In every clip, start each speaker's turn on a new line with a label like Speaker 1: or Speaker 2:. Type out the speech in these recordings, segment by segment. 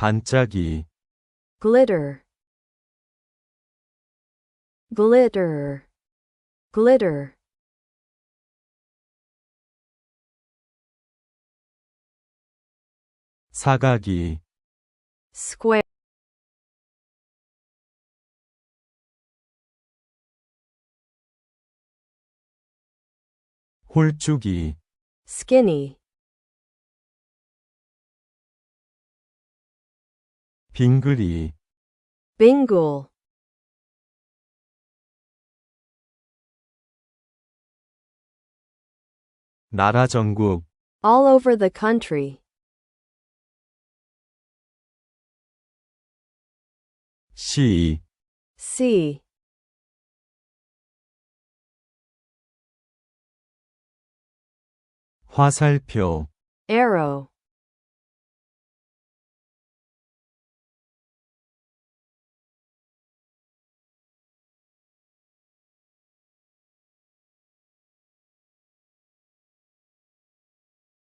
Speaker 1: 반짝이,
Speaker 2: glitter glitter glitter
Speaker 1: 사각이,
Speaker 2: square
Speaker 1: 홀쭉이,
Speaker 2: skinny
Speaker 1: 빙그리,
Speaker 2: bingle
Speaker 1: 나라 전국,
Speaker 2: all over the country
Speaker 1: 시,
Speaker 2: see
Speaker 1: 화살표,
Speaker 2: arrow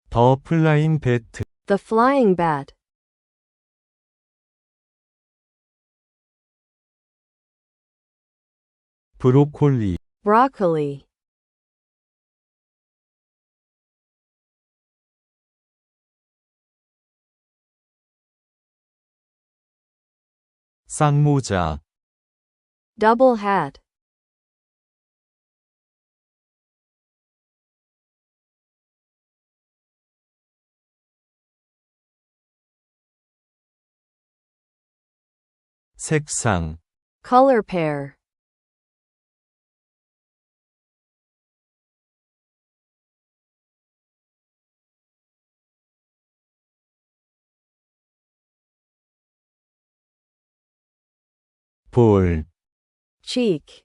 Speaker 1: 더 플라잉 배트,
Speaker 2: the flying bat
Speaker 1: 브로콜리,
Speaker 2: broccoli
Speaker 1: 쌍모자,
Speaker 2: double hat
Speaker 1: 색상,
Speaker 2: color pair
Speaker 1: 볼,
Speaker 2: cheek